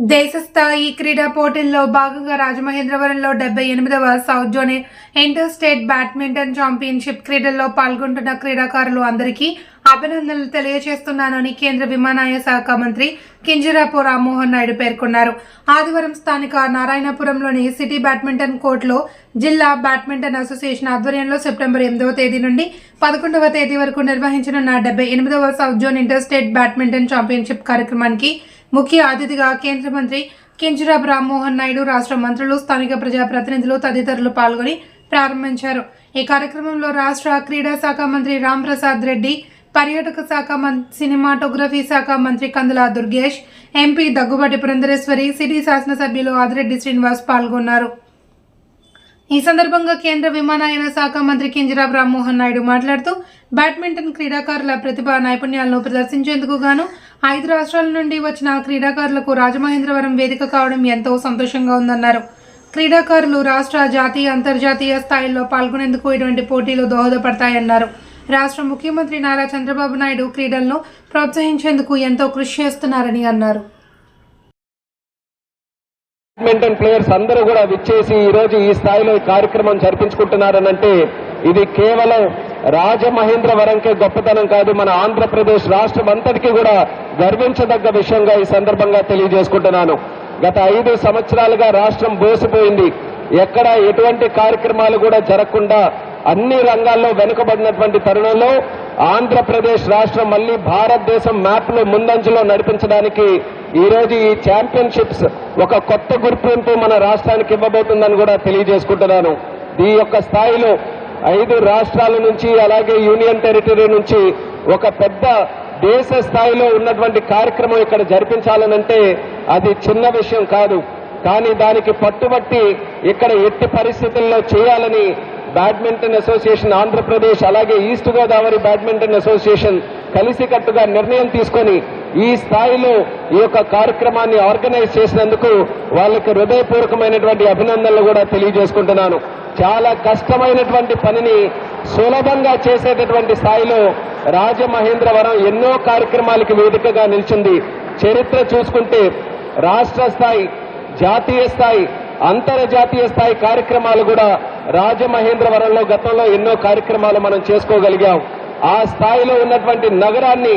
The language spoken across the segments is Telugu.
దేశ స్థాయి క్రీడా పోటీల్లో భాగంగా రాజమహేంద్రవరంలో డెబ్బై ఎనిమిదవ south zone inter state badminton championship క్రీడల్లో పాల్గొంటున్న క్రీడాకారులు అందరికీ అభినందనలు తెలియజేస్తున్నానని కేంద్ర విమానయాన శాఖ మంత్రి కింజరాపు రామ్మోహన్ నాయుడు పేర్కొన్నారు. ఆదివారం స్థానిక నారాయణపురంలోని సిటీ బ్యాడ్మింటన్ కోర్టులో జిల్లా బ్యాడ్మింటన్ అసోసియేషన్ ఆధ్వర్యంలో సెప్టెంబర్ ఎనిమిదవ తేదీ నుండి పదకొండవ తేదీ వరకు నిర్వహించనున్న డెబ్బై ఎనిమిదవ south zone inter state badminton championship కార్యక్రమానికి ముఖ్య అతిథిగా కేంద్ర మంత్రి కింజరాబ్ రామ్మోహన్ నాయుడు రాష్ట్ర మంత్రులు స్థానిక ప్రజాప్రతినిధులు తదితరులు పాల్గొని ప్రారంభించారు. ఈ కార్యక్రమంలో రాష్ట్ర క్రీడా శాఖ మంత్రి రాంప్రసాద్ రెడ్డి పర్యాటక శాఖ మం సినిమాటోగ్రఫీ శాఖ మంత్రి కందుల దుర్గేష్ ఎంపీ దగ్గుబాటి పురంధరేశ్వరి సిటీ శాసనసభ్యులు ఆదిరెడ్డి శ్రీనివాస్ పాల్గొన్నారు. ఈ సందర్భంగా కేంద్ర విమానయాన శాఖ మంత్రి కింజరాబ్ రామ్మోహన్ నాయుడు మాట్లాడుతూ బ్యాడ్మింటన్ క్రీడాకారుల ప్రతిభా నైపుణ్యాలను ప్రదర్శించేందుకు గాను ఐదు రాష్ట్రాల నుండి వచ్చిన క్రీడాకారులకు రాజమహేంద్రవరం వేదిక కావడం ఎంతో సంతోషంగా ఉందన్నారు. క్రీడాకారులు రాష్ట్ర జాతీయ అంతర్జాతీయ స్థాయిలో పాల్గొనేందుకు ఇటువంటి పోటీలు దోహదపడతాయన్నారు. రాష్ట్ర ముఖ్యమంత్రి నారా చంద్రబాబు నాయుడు క్రీడలను ప్రోత్సహించేందుకు ఎంతో కృషి చేస్తున్నారని అన్నారు. బ్యాడ్మింటన్ ప్లేయర్స్ అందరూ కూడా విచ్చేసి ఈ రోజు ఈ స్థాయిలో ఈ కార్యక్రమం జరిపించుకుంటున్నారనంటే ఇది కేవలం రాజమహేంద్రవరంకే గొప్పతనం కాదు మన ఆంధ్రప్రదేశ్ రాష్ట్రం అంతటికీ కూడా గర్వించదగ్గ విషయంగా ఈ సందర్భంగా తెలియజేసుకుంటున్నాను. గత ఐదు సంవత్సరాలుగా రాష్ట్రం బోసిపోయింది. ఎక్కడ ఎటువంటి కార్యక్రమాలు కూడా జరగకుండా అన్ని రంగాల్లో వెనుకబడినటువంటి తరుణంలో ఆంధ్రప్రదేశ్ రాష్ట్రం మళ్ళీ భారతదేశం మ్యాప్లో ముందంజలో నడిపించడానికి ఈరోజు ఈ ఛాంపియన్షిప్స్ ఒక కొత్త గుర్తింపు మన రాష్ట్రానికి ఇవ్వబోతుందని కూడా తెలియజేసుకుంటున్నాను. ఈ యొక్క స్థాయిలో ఐదు రాష్ట్రాల నుంచి అలాగే యూనియన్ టెరిటరీ నుంచి ఒక పెద్ద దేశ స్థాయిలో ఉన్నటువంటి కార్యక్రమం ఇక్కడ జరిపించాలనంటే అది చిన్న విషయం కాదు. కానీ దానికి పట్టుబట్టి ఇక్కడ ఎట్టి పరిస్థితుల్లో చేయాలని బ్యాడ్మింటన్ అసోసియేషన్ ఆంధ్రప్రదేశ్ అలాగే ఈస్ట్ గోదావరి బ్యాడ్మింటన్ అసోసియేషన్ కలిసికట్టుగా నిర్ణయం తీసుకొని ఈ స్థాయిలో ఈ యొక్క కార్యక్రమాన్ని ఆర్గనైజ్ చేసినందుకు వాళ్ళకి హృదయపూర్వకమైనటువంటి అభినందనలు కూడా తెలియజేసుకుంటున్నాను. చాలా కష్టమైనటువంటి పనిని సులభంగా చేసేటటువంటి స్థాయిలో రాజమహేంద్రవరం ఎన్నో కార్యక్రమాలకి వేదికగా నిలిచింది. చరిత్ర చూసుకుంటే రాష్ట్ర స్థాయి జాతీయ స్థాయి అంతర్జాతీయ స్థాయి కార్యక్రమాలు కూడా రాజమహేంద్రవరంలో గతంలో ఎన్నో కార్యక్రమాలు మనం చేసుకోగలిగాం. ఆ స్థాయిలో ఉన్నటువంటి నగరాన్ని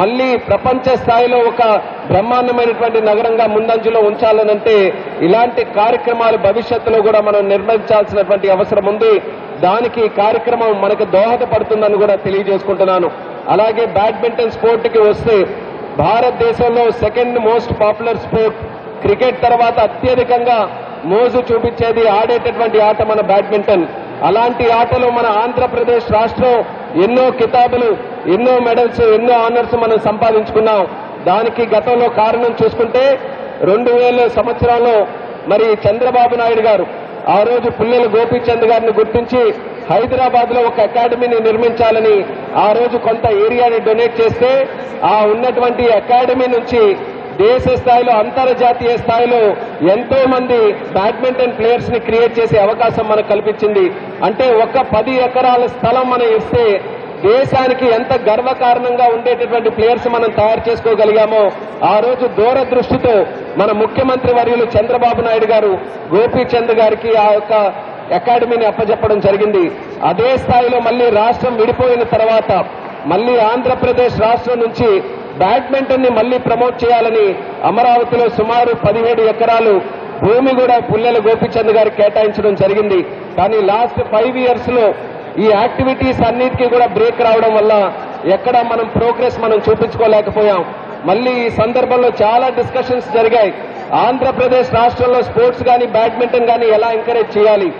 మళ్ళీ ప్రపంచ స్థాయిలో ఒక బ్రహ్మాండమైనటువంటి నగరంగా ముందంజలో ఉంచాలనంటే ఇలాంటి కార్యక్రమాలు భవిష్యత్తులో కూడా మనం నిర్మించాల్సినటువంటి అవసరం ఉంది. దానికి ఈ కార్యక్రమం మనకు దోహదపడుతుందని కూడా తెలియజేసుకుంటున్నాను. అలాగే బ్యాడ్మింటన్ స్పోర్ట్కి వస్తే భారతదేశంలో second most popular sport cricket తర్వాత అత్యధికంగా మోజు చూపించేది ఆడేటటువంటి ఆట మన బ్యాడ్మింటన్. అలాంటి ఆటలో మన ఆంధ్రప్రదేశ్ రాష్ట్రం ఎన్నో కితాబులు ఎన్నో మెడల్స్ ఎన్నో ఆనర్స్ మనం సంపాదించుకున్నాం. దానికి గతంలో కారణం చూసుకుంటే రెండు వేల సంవత్సరంలో మరి చంద్రబాబు నాయుడు గారు ఆ రోజు పుల్లెల గోపీచంద్ గారిని గుర్తించి హైదరాబాద్లో ఒక అకాడమీని నిర్మించాలని ఆ రోజు కొంత ఏరియాని డొనేట్ చేస్తే ఆ ఉన్నటువంటి అకాడమీ నుంచి దేశ స్థాయిలో అంతర్జాతీయ స్థాయిలో ఎంతో మంది బ్యాడ్మింటన్ ప్లేయర్స్ని క్రియేట్ చేసే అవకాశం మనకు కల్పించింది. అంటే ఒక పది ఎకరాల స్థలం మనం ఇస్తే దేశానికి ఎంత గర్వకారణంగా ఉండేటటువంటి ప్లేయర్స్ మనం తయారు చేసుకోగలిగామో ఆ రోజు దూరదృష్టితో మన ముఖ్యమంత్రి వర్యులు చంద్రబాబు నాయుడు గారు గోపీచంద్ గారికి ఆ యొక్క అకాడమీని అప్పజెప్పడం జరిగింది. అదే స్థాయిలో మళ్ళీ రాష్ట్రం విడిపోయిన తర్వాత మళ్ళీ ఆంధ్రప్రదేశ్ రాష్ట్రం నుంచి బ్యాడ్మింటన్ని మళ్ళీ ప్రమోట్ చేయాలని అమరావతిలో సుమారు పదిహేడు ఎకరాలు భూమి కూడా పుల్లెల గోపిచంద్ గారికి కేటాయించడం జరిగింది. కానీ లాస్ట్ ఫైవ్ ఇయర్స్లో ఈ యాక్టివిటీస్ అన్నిటికీ కూడా బ్రేక్ రావడం వల్ల ఎక్కడ మనం ప్రోగ్రెస్ మనం చూపించుకోలేకపోయాం. మళ్ళీ ఈ సందర్భంలో చాలా డిస్కషన్స్ జరిగాయి. ఆంధ్రప్రదేశ్ రాష్ట్రంలో స్పోర్ట్స్ కానీ బ్యాడ్మింటన్ కానీ ఎలా ఎంకరేజ్ చేయాలి?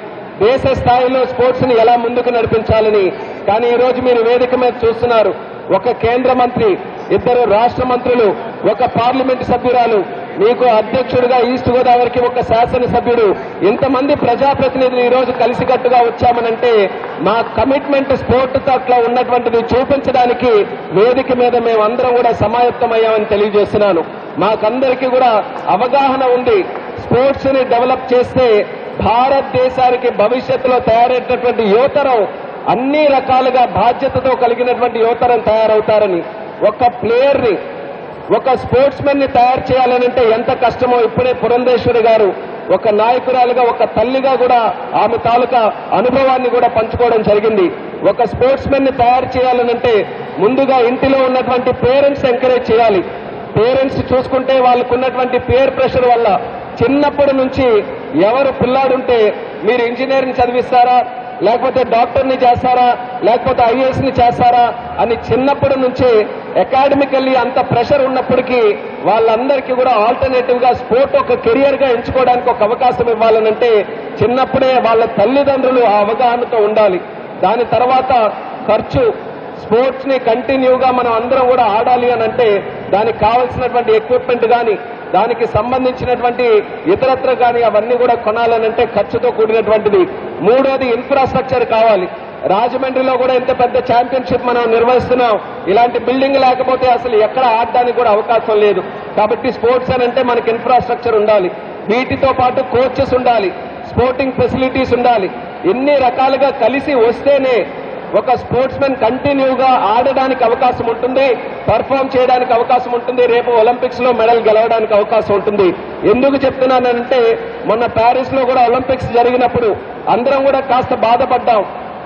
దేశ స్థాయిలో స్పోర్ట్స్ని ఎలా ముందుకు నడిపించాలని. కానీ ఈ రోజు మీరు వేదిక మీద చూస్తున్నారు. ఒక కేంద్ర మంత్రి ఇద్దరు రాష్ట్ర మంత్రులు ఒక పార్లమెంట్ సభ్యురాలు మీకు అధ్యక్షుడిగా ఈస్ట్ గోదావరికి ఒక శాసనసభ్యుడు ఇంతమంది ప్రజాప్రతినిధులు ఈ రోజు కలిసికట్టుగా వచ్చామనంటే మా కమిట్మెంట్ స్పోర్ట్ పట్ల ఉన్నటువంటిది చూపించడానికి వేదిక మీద మేమందరం కూడా సమాయత్తమయ్యామని తెలియజేస్తున్నాను. మాకందరికీ కూడా అవగాహన ఉంది స్పోర్ట్స్ని డెవలప్ చేస్తే భారతదేశానికి భవిష్యత్తులో తయారయ్యేటటువంటి యువతరం అన్ని రకాలుగా బాధ్యతతో కలిగినటువంటి యువతరం తయారవుతారని ఒక ప్లేయర్ని ఒక స్పోర్ట్స్ మెన్ని తయారు చేయాలనంటే ఎంత కష్టమో ఇప్పుడే పురంధేశ్వరి గారు ఒక నాయకురాలుగా ఒక తల్లిగా కూడా ఆమె తాలూకా అనుభవాన్ని కూడా పంచుకోవడం జరిగింది. ఒక స్పోర్ట్స్ మెన్ని తయారు చేయాలనంటే ముందుగా ఇంటిలో ఉన్నటువంటి పేరెంట్స్ ఎంకరేజ్ చేయాలి. పేరెంట్స్ చూసుకుంటే వాళ్ళకు ఉన్నటువంటి పేర్ ప్రెషర్ వల్ల చిన్నప్పటి నుంచి ఎవరు పిల్లాడుంటే మీరు ఇంజనీరింగ్ చదివిస్తారా? లేకపోతే డాక్టర్ని చేస్తారా? లేకపోతే ఐఏఎస్ని చేస్తారా? అని చిన్నప్పటి నుంచి అకాడమికల్లీ అంత ప్రెషర్ ఉన్నప్పటికీ వాళ్ళందరికీ కూడా ఆల్టర్నేటివ్గా స్పోర్ట్ ఒక కెరియర్గా ఎంచుకోవడానికి ఒక అవకాశం ఇవ్వాలనంటే చిన్నప్పుడే వాళ్ళ తల్లిదండ్రులు ఆ అవగాహనతో ఉండాలి. దాని తర్వాత ఖర్చు స్పోర్ట్స్ని కంటిన్యూగా మనం అందరం కూడా ఆడాలి అని అంటే దానికి కావాల్సినటువంటి ఎక్విప్మెంట్ కానీ దానికి సంబంధించినటువంటి ఇతరత్ర కానీ అవన్నీ కూడా కొనాలనంటే ఖర్చుతో కూడినటువంటిది. మూడోది ఇన్ఫ్రాస్ట్రక్చర్ కావాలి. రాజమండ్రిలో కూడా ఇంత పెద్ద ఛాంపియన్షిప్ మనం నిర్వహిస్తున్నాం. ఇలాంటి బిల్డింగ్ లేకపోతే అసలు ఎక్కడ ఆడడానికి కూడా అవకాశం లేదు. కాబట్టి స్పోర్ట్స్ అని అంటే మనకి ఇన్ఫ్రాస్ట్రక్చర్ ఉండాలి. వీటితో పాటు కోచెస్ ఉండాలి. స్పోర్టింగ్ ఫెసిలిటీస్ ఉండాలి. ఎన్ని రకాలుగా కలిసి వస్తేనే ఒక స్పోర్ట్స్ మెన్ కంటిన్యూగా ఆడడానికి అవకాశం ఉంటుంది పర్ఫామ్ చేయడానికి అవకాశం ఉంటుంది రేపు ఒలింపిక్స్లో మెడల్ గెలవడానికి అవకాశం ఉంటుంది. ఎందుకు చెప్తున్నానంటే మొన్న ప్యారిస్లో కూడా ఒలింపిక్స్ జరిగినప్పుడు అందరం కూడా కాస్త బాధపడ్డాం.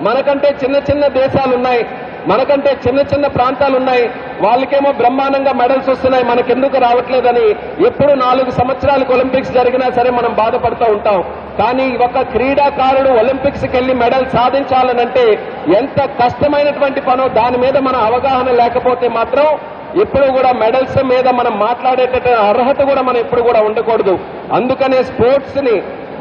మనకంటే చిన్న చిన్న దేశాలు ఉన్నాయి మనకంటే చిన్న చిన్న ప్రాంతాలు ఉన్నాయి వాళ్ళకేమో బ్రహ్మాండంగా మెడల్స్ వస్తున్నాయి. మనకెందుకు రావట్లేదని ఎప్పుడు నాలుగు సంవత్సరాలకు ఒలింపిక్స్ జరిగినా సరే మనం బాధపడుతూ ఉంటాం. కానీ ఒక క్రీడాకారుడు ఒలింపిక్స్కి వెళ్ళి మెడల్ సాధించాలనంటే ఎంత కష్టమైనటువంటి పనో దాని మీద మన అవగాహన లేకపోతే మాత్రం ఎప్పుడు కూడా మెడల్స్ మీద మనం మాట్లాడేటటువంటి అర్హత కూడా మనం ఎప్పుడు కూడా ఉండకూడదు. అందుకనే స్పోర్ట్స్ని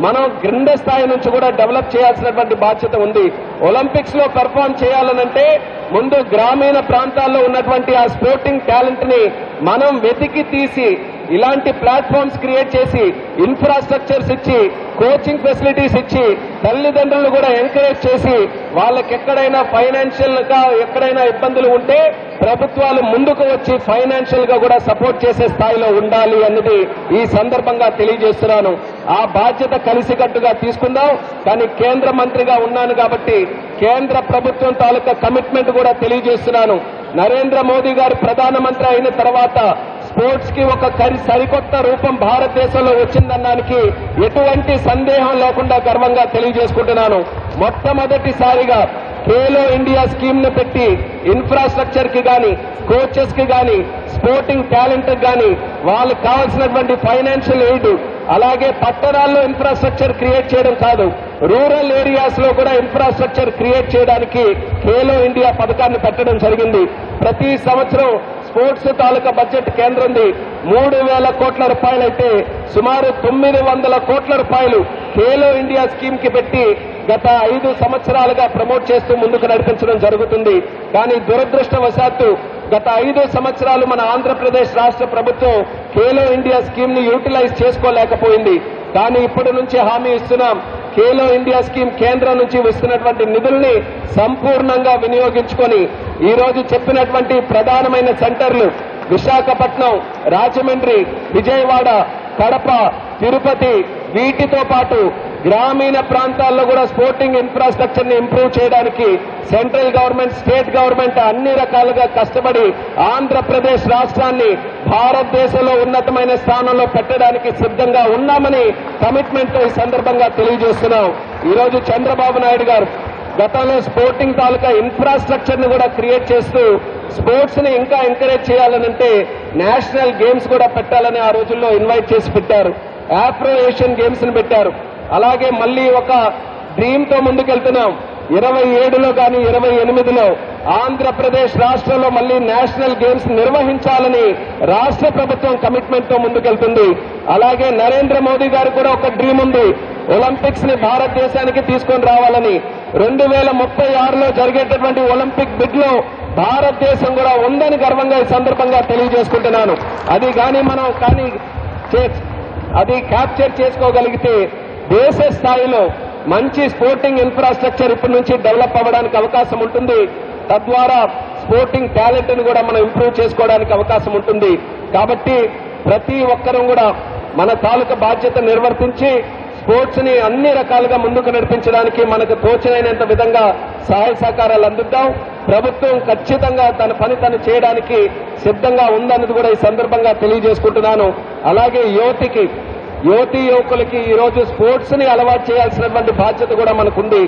మనం క్రింద స్థాయి నుంచి కూడా డెవలప్ చేయాల్సినటువంటి బాధ్యత ఉంది. ఒలింపిక్స్లో పెర్ఫామ్ చేయాలనంటే ముందు గ్రామీణ ప్రాంతాల్లో ఉన్నటువంటి ఆ స్పోర్టింగ్ టాలెంట్ని మనం వెతికి తీసి ఇలాంటి ప్లాట్ఫామ్స్ క్రియేట్ చేసి ఇన్ఫ్రాస్ట్రక్చర్స్ ఇచ్చి కోచింగ్ ఫెసిలిటీస్ ఇచ్చి తల్లిదండ్రులు కూడా ఎంకరేజ్ చేసి వాళ్ళకి ఎక్కడైనా ఫైనాన్షియల్గా ఎక్కడైనా ఇబ్బందులు ఉంటే ప్రభుత్వాలు ముందుకు వచ్చి ఫైనాన్షియల్గా కూడా సపోర్ట్ చేసే స్థాయిలో ఉండాలి అన్నది ఈ సందర్భంగా తెలియజేస్తున్నాను. ఆ బాధ్యత కలిసికట్టుగా తీసుకుందాం. కానీ కేంద్ర మంత్రిగా ఉన్నాను కాబట్టి కేంద్ర ప్రభుత్వం తాలూకా కమిట్మెంట్ కూడా తెలియజేస్తున్నాను. నరేంద్ర మోదీ గారు ప్రధానమంత్రి అయిన తర్వాత స్పోర్ట్స్కి ఒక సరికొత్త రూపం భారతదేశంలో వచ్చిందన్నానికి ఎటువంటి సందేహం లేకుండా గర్వంగా తెలియజేసుకుంటున్నాను. మొట్టమొదటిసారిగా ఖేలో ఇండియా స్కీమ్ను పెట్టి ఇన్ఫ్రాస్ట్రక్చర్కి గాని కోచెస్కి గాని స్పోర్టింగ్ టాలెంట్కి గాని వాళ్ళకి కావాల్సినటువంటి ఫైనాన్షియల్ ఎయిడ్ అలాగే పట్టణాల్లో ఇన్ఫ్రాస్ట్రక్చర్ క్రియేట్ చేయడం కాదు రూరల్ ఏరియాస్లో కూడా ఇన్ఫ్రాస్ట్రక్చర్ క్రియేట్ చేయడానికి ఖేలో ఇండియా పథకాన్ని పెట్టడం జరిగింది. ప్రతి సంవత్సరం స్పోర్ట్స్ తాలూకా బడ్జెట్ కేంద్రంది మూడు వేల కోట్ల రూపాయలైతే సుమారు తొమ్మిది వందల కోట్ల రూపాయలు ఖేలో ఇండియా స్కీమ్కి పెట్టి గత ఐదు సంవత్సరాలుగా ప్రమోట్ చేస్తూ ముందుకు నడిపించడం జరుగుతుంది. కానీ దురదృష్టవశాత్తు గత ఐదు సంవత్సరాలు మన ఆంధ్రప్రదేశ్ రాష్ట్ర ప్రభుత్వం ఖేలో ఇండియా స్కీమ్ని యూటిలైజ్ చేసుకోలేకపోయింది. కానీ ఇప్పటి నుంచి హామీ ఇస్తున్నాం. ఖేలో ఇండియా స్కీమ్ కేంద్రం నుంచి వస్తున్నటువంటి నిధుల్ని సంపూర్ణంగా వినియోగించుకొని ఈ రోజు చెప్పినటువంటి ప్రధానమైన సెంటర్లు విశాఖపట్నం రాజమండ్రి విజయవాడ కడప తిరుపతి వీటితో పాటు గ్రామీణ ప్రాంతాల్లో కూడా స్పోర్టింగ్ ఇన్ఫ్రాస్ట్రక్చర్ని ఇంప్రూవ్ చేయడానికి సెంట్రల్ గవర్నమెంట్ స్టేట్ గవర్నమెంట్ అన్ని రకాలుగా కష్టపడి ఆంధ్రప్రదేశ్ రాష్ట్రాన్ని భారతదేశంలో ఉన్నతమైన స్థానంలో పెట్టడానికి సిద్ధంగా ఉన్నామని కమిట్మెంట్ ఈ సందర్భంగా తెలియజేస్తున్నాం. ఈరోజు చంద్రబాబు నాయుడు గారు గతంలో స్పోర్టింగ్ తాలూకా ఇన్ఫ్రాస్ట్రక్చర్ని కూడా క్రియేట్ చేస్తూ స్పోర్ట్స్ని ఇంకా ఎంకరేజ్ చేయాలనంటే నేషనల్ గేమ్స్ కూడా పెట్టాలని ఆ రోజుల్లో ఇన్వైట్ చేసి పెట్టారు. ఆఫ్రో ఏషియన్ గేమ్స్ని పెట్టారు. అలాగే మళ్ళీ ఒక డ్రీమ్తో ముందుకెళ్తున్నాం. ఇరవై ఏడులో కానీ ఇరవై ఎనిమిదిలో ఆంధ్రప్రదేశ్ రాష్ట్రంలో మళ్ళీ నేషనల్ గేమ్స్ నిర్వహించాలని రాష్ట్ర ప్రభుత్వం కమిట్మెంట్తో ముందుకెళ్తుంది. అలాగే నరేంద్ర మోదీ గారు కూడా ఒక డ్రీమ్ ఉంది. ఒలింపిక్స్ని భారతదేశానికి తీసుకొని రావాలని. రెండు వేల ముప్పై ఆరులో జరిగేటటువంటి ఒలింపిక్ బిడ్లో భారతదేశం కూడా ఉందని గర్వంగా ఈ సందర్భంగా తెలియజేసుకుంటున్నాను. అది కానీ మనం కానీ చే- అది క్యాప్చర్ చేసుకోగలిగితే దేశ స్థాయిలో మంచి స్పోర్టింగ్ ఇన్ఫ్రాస్ట్రక్చర్ ఇప్పటి నుంచి డెవలప్ అవ్వడానికి అవకాశం ఉంటుంది. తద్వారా స్పోర్టింగ్ టాలెంట్ని కూడా మనం ఇంప్రూవ్ చేసుకోవడానికి అవకాశం ఉంటుంది. కాబట్టి ప్రతి ఒక్కరూ కూడా మన తాలూకా బాధ్యత నిర్వర్తించి స్పోర్ట్స్ని అన్ని రకాలుగా ముందుకు నడిపించడానికి మనకు తోచినైనంత విధంగా సహాయ సహకారాలు అందిద్దాం. ప్రభుత్వం ఖచ్చితంగా తన పని తను చేయడానికి సిద్ధంగా ఉందన్నది కూడా ఈ సందర్భంగా తెలియజేసుకుంటున్నాను. అలాగే యువతికి యువతి యువకులకి ఈరోజు స్పోర్ట్స్ని అలవాటు చేయాల్సినటువంటి బాధ్యత కూడా మనకుంది.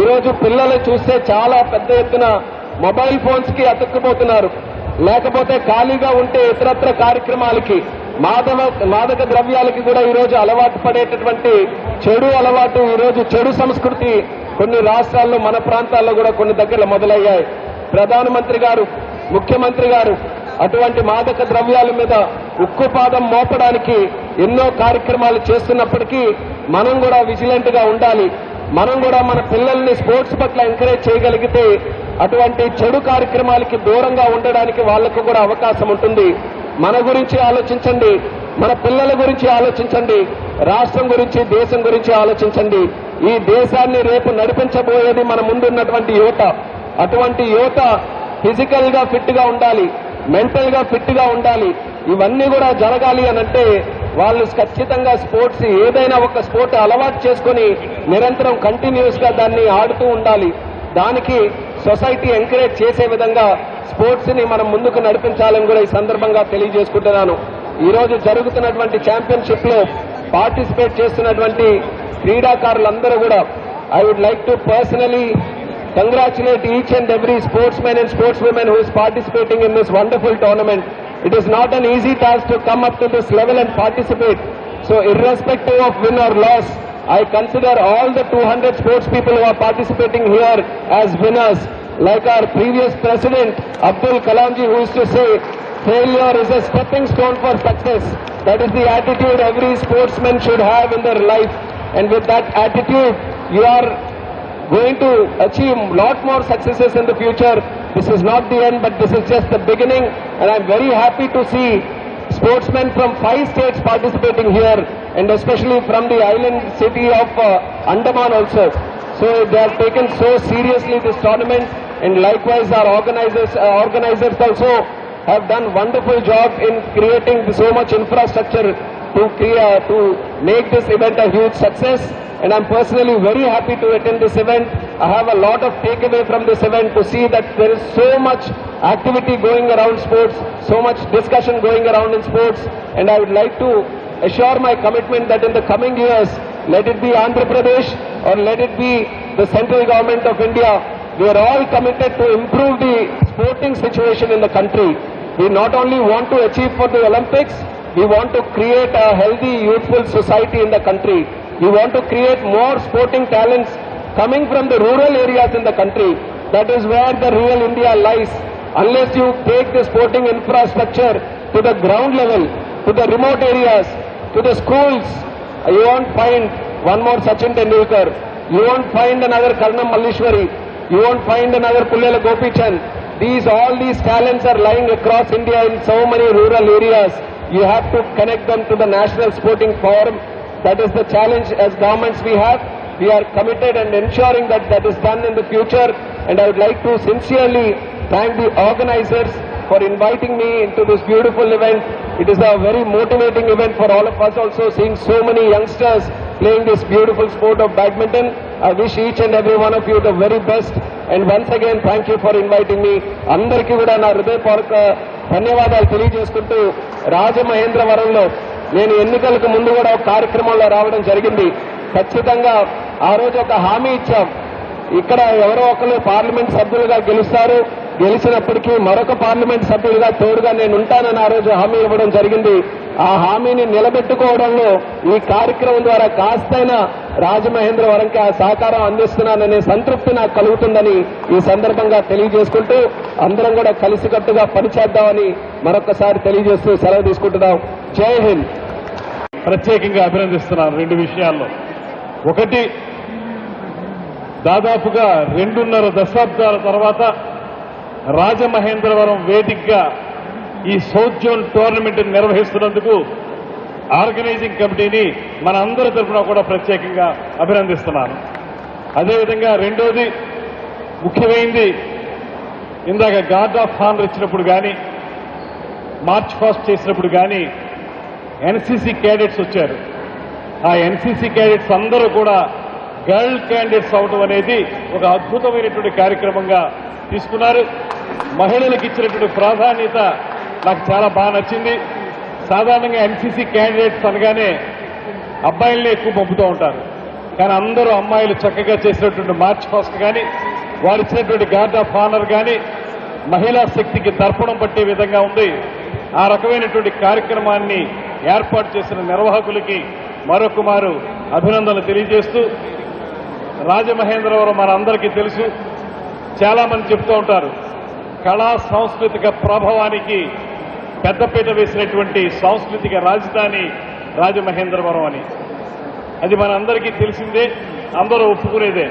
ఈరోజు పిల్లలు చూస్తే చాలా పెద్ద ఎత్తున మొబైల్ ఫోన్స్కి అతుక్కుపోతున్నారు. లేకపోతే ఖాళీగా ఉంటే ఇతరత్ర కార్యక్రమాలకి మాదవ మాదక ద్రవ్యాలకి కూడా ఈరోజు అలవాటు పడేటటువంటి చెడు అలవాటు ఈరోజు చెడు సంస్కృతి కొన్ని రాష్ట్రాల్లో మన ప్రాంతాల్లో కూడా కొన్ని దగ్గర మొదలయ్యాయి. ప్రధానమంత్రి గారు ముఖ్యమంత్రి గారు అటువంటి మాదక ద్రవ్యాల మీద ఉక్కుపాదం మోపడానికి ఎన్నో కార్యక్రమాలు చేస్తున్నప్పటికీ మనం కూడా విజిలెంట్గా ఉండాలి. మనం కూడా మన పిల్లల్ని స్పోర్ట్స్ పట్ల ఎంకరేజ్ చేయగలిగితే అటువంటి చెడు కార్యక్రమాలకి దూరంగా ఉండడానికి వాళ్ళకు కూడా అవకాశం ఉంటుంది. మన గురించి ఆలోచించండి. మన పిల్లల గురించి ఆలోచించండి. రాష్ట్రం గురించి దేశం గురించి ఆలోచించండి. ఈ దేశాన్ని రేపు నడిపించబోయేది మన ముందున్నటువంటి యువత. అటువంటి యువత ఫిజికల్గా ఫిట్గా ఉండాలి. మెంటల్గా ఫిట్గా ఉండాలి. ఇవన్నీ కూడా జరగాలి అనంటే వాళ్ళు ఖచ్చితంగా స్పోర్ట్స్ ఏదైనా ఒక స్పోర్ట్ అలవాటు చేసుకొని నిరంతరం కంటిన్యూస్గా దాన్ని ఆడుతూ ఉండాలి. దానికి సొసైటీ ఎంకరేజ్ చేసే విధంగా స్పోర్ట్స్ని మనం ముందుకు నడిపించాలని కూడా ఈ సందర్భంగా తెలియజేసుకుంటున్నాను. ఈ రోజు జరుగుతున్నటువంటి ఛాంపియన్షిప్లో పార్టిసిపేట్ చేస్తున్నటువంటి క్రీడాకారులందరూ కూడా I would like to personally congratulate each and every sportsman and sportswoman who is participating in this wonderful tournament. It is not an easy task to come up to this level and participate. So irrespective of win or loss, I consider all the 200 sports people who are participating here as winners. Like our previous president, Abdul Kalamji, who used to say, failure is a stepping stone for success. That is the attitude every sportsman should have in their life. And with that attitude, you are going to achieve lot more successes in the future. This is not the end, but this is just the beginning. And I'm very happy to see sportsmen from five states participating here, and especially from the island city of uh, Andaman also. So they have taken so seriously this tournament, and likewise our organizers, uh, organizers also have done wonderful job in creating so much infrastructure to create, to make this event a huge success. And I'm personally very happy to attend this event. I have a lot of takeaway from this event to see that there is so much activity going around sports, so much discussion going around in sports. And I would like to assure my commitment that in the coming years, let it be Andhra Pradesh or let it be the central government of India, we are all committed to improve the sporting situation in the country. We not only want to achieve for the Olympics, we want to create a healthy, youthful society in the country. We want to create more sporting talents coming from the rural areas in the country. That is where the real India lies. Unless you take the sporting infrastructure to the ground level, to the remote areas, to the schools, you won't find one more Sachin Tendulkar. You won't find another Karnam Mallishwari. You won't find another Pullela Gopichand. These, all these talents are lying across India in so many rural areas. You have to connect them to the National Sporting Forum. That is the challenge as governments we have. We are committed and ensuring that that is done in the future. And I would like to sincerely thank the organizers for inviting me into this beautiful event. It is a very motivating event for all of us also seeing so many youngsters playing this beautiful sport of badminton. I wish each and every one of you the very best. And once again, thank you for inviting me. అందరికీ కూడా నా హృదయపూర్వక ధన్యవాదాలు తెలియజేసుకుంటూ రాజమహేంద్రవరంలో నేను ఎన్నికలకు ముందు కూడా ఒక కార్యక్రమంలో రావడం జరిగింది. ఖచ్చితంగా ఆ రోజు ఒక హామీ ఇచ్చాం. ఇక్కడ ఎవరో ఒకరు పార్లమెంట్ సభ్యులుగా గెలుస్తారు. గెలిచినప్పటికీ మరొక పార్లమెంట్ సభ్యుడిగా తోడుగా నేను ఉంటానని ఆ రోజు హామీ ఇవ్వడం జరిగింది. ఆ హామీని నిలబెట్టుకోవడంలో ఈ కార్యక్రమం ద్వారా కాస్తైనా రాజమహేంద్రవరంకి ఆ సహకారం అందిస్తున్నాననే సంతృప్తి నాకు కలుగుతుందని ఈ సందర్భంగా తెలియజేసుకుంటూ అందరం కూడా కలిసికట్టుగా పనిచేద్దామని మరొకసారి తెలియజేస్తూ సెలవు తీసుకుంటున్నాం. జై హింద్. ప్రత్యేకంగా అభినందిస్తున్నాను రెండు విషయాల్లో. ఒకటి దాదాపుగా రెండున్నర దశాబ్దాల తర్వాత రాజమహేంద్రవరం వేదికగా ఈ సౌత్ జోన్ టోర్నమెంట్ నిర్వహిస్తున్నందుకు ఆర్గనైజింగ్ కమిటీని మన అందరి తరఫున కూడా ప్రత్యేకంగా అభినందిస్తున్నాను. అదేవిధంగా రెండోది ముఖ్యమైనది ఇందాక గార్డ్ ఆఫ్ హానర్ ఇచ్చినప్పుడు కానీ మార్చ్ ఫాస్ట్ చేసినప్పుడు కానీ ఎన్సీసీ క్యాడెట్స్ వచ్చారు. ఆ ఎన్సీసీ క్యాడెట్స్ అందరూ కూడా గర్ల్ క్యాండిడేట్స్ అవడం అనేది ఒక అద్భుతమైనటువంటి కార్యక్రమంగా తీసుకున్నారు. మహిళలకు ఇచ్చినటువంటి ప్రాధాన్యత నాకు చాలా బాగా నచ్చింది. సాధారణంగా ఎన్సీసీ క్యాండిడేట్స్ అనగానే అబ్బాయిలనే ఎక్కువ పంపుతూ ఉంటారు. కానీ అందరూ అమ్మాయిలు చక్కగా చేసినటువంటి మార్చ్ ఫాస్ట్ కానీ వారు ఇచ్చినటువంటి గార్డ్ ఆఫ్ ఆనర్ కానీ మహిళా శక్తికి తర్పణం పట్టే విధంగా ఉంది. ఆ రకమైనటువంటి కార్యక్రమాన్ని ఏర్పాటు చేసిన నిర్వాహకులకి మరొక మారు అభినందనలు తెలియజేస్తూ రాజమహేంద్రవరం మనందరికీ తెలుసు. చాలా మంది చెప్తూ ఉంటారు కళా సాంస్కృతిక ప్రభావానికి పెద్దపీట వేసినటువంటి సాంస్కృతిక రాజధాని రాజమహేంద్రవరం అని. అది మనందరికీ తెలిసిందే అందరూ ఒప్పుకునేదే.